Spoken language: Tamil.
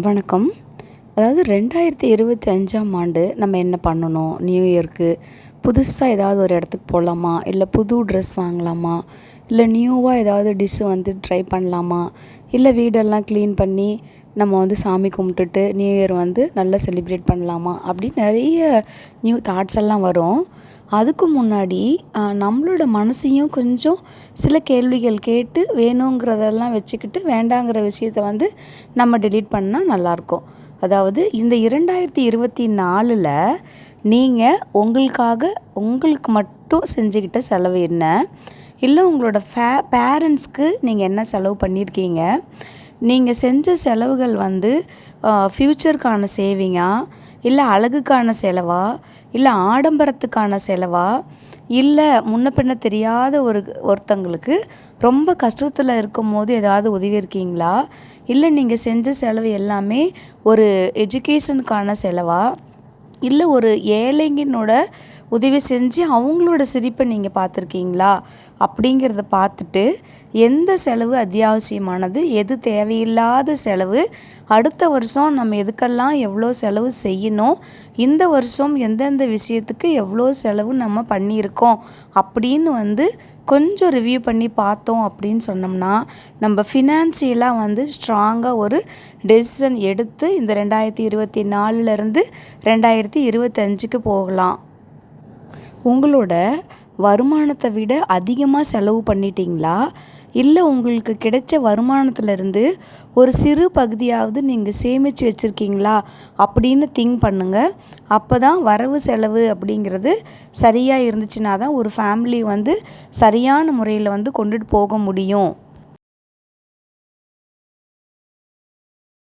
வணக்கம். அதாவது ரெண்டாயிரத்தி இருபத்தி அஞ்சாம் ஆண்டு நம்ம என்ன பண்ணணும்? நியூ இயர்க்கு புதுசாக ஏதாவது ஒரு இடத்துக்கு போகலாமா இல்லை புது ட்ரெஸ் வாங்கலாமா? இல்லை நியூவாக ஏதாவது டிஷ்ஷு வந்து ட்ரை பண்ணலாமா? இல்லை வீடெல்லாம் க்ளீன் பண்ணி நம்ம வந்து சாமி கும்பிட்டுட்டு நியூ இயர் வந்து நல்லா செலிப்ரேட் பண்ணலாமா? அப்படின்னு நிறைய நியூ தாட்ஸ் எல்லாம் வரும். அதுக்கு முன்னாடி நம்மளோட மனசையும் கொஞ்சம் சில கேள்விகள் கேட்டு வேணுங்கிறதெல்லாம் வச்சுக்கிட்டு வேண்டாங்கிற விஷயத்த வந்து நம்ம டெலீட் பண்ணால் நல்லாயிருக்கும். அதாவது இந்த இரண்டாயிரத்தி இருபத்தி நாலில் நீங்கள் உங்களுக்காக உங்களுக்கு மட்டும் செஞ்சுக்கிட்ட செலவு என்ன? இல்லை உங்களோட ஃபே பேரண்ட்ஸ்க்கு நீங்கள் என்ன செலவு பண்ணியிருக்கீங்க? நீங்கள் செஞ்ச செலவுகள் வந்து ஃப்யூச்சருக்கான சேவிங்கா இல்லை அழகுக்கான செலவா இல்லை ஆடம்பரத்துக்கான செலவா இல்லை முன்ன பின்ன தெரியாத ஒரு ஒருத்தங்களுக்கு ரொம்ப கஷ்டத்தில் இருக்கும் போது ஏதாவது உதவி இருக்கீங்களா? இல்லை நீங்கள் செஞ்ச செலவு எல்லாமே ஒரு எஜுகேஷனுக்கான செலவா? இல்லை ஒரு ஏழைங்கனோட உதவி செஞ்சு அவங்களோட சிரிப்பை நீங்கள் பார்த்துருக்கீங்களா? அப்படிங்கிறத பார்த்துட்டு எந்த செலவு அத்தியாவசியமானது எது தேவையில்லாத செலவு அடுத்த வருஷம் நம்ம எதுக்கெல்லாம் எவ்வளோ செலவு செய்யணும் இந்த வருஷம் எந்தெந்த விஷயத்துக்கு எவ்வளோ செலவு நம்ம பண்ணியிருக்கோம் அப்படின்னு வந்து கொஞ்சம் ரிவ்யூ பண்ணி பார்த்தோம் அப்படின்னு சொன்னோம்னா நம்ம ஃபினான்சியலாக வந்து ஸ்ட்ராங்காக ஒரு டெசிஷன் எடுத்து இந்த ரெண்டாயிரத்தி இருபத்தி நாலுலேருந்து ரெண்டாயிரத்தி இருபத்தஞ்சுக்கு போகலாம். உங்களோட வருமானத்தை விட அதிகமாக செலவு பண்ணிட்டீங்களா? இல்லை உங்களுக்கு கிடைச்ச வருமானத்திலிருந்து ஒரு சிறு பகுதியாவது நீங்கள் சேமித்து வச்சுருக்கீங்களா? அப்படின்னு திங்க் பண்ணுங்கள் அப்போ தான் வரவு செலவு அப்படிங்கிறது சரியாக இருந்துச்சுன்னா தான் ஒரு ஃபேமிலி வந்து சரியான முறையில் வந்து கொண்டுட்டு போக முடியும்.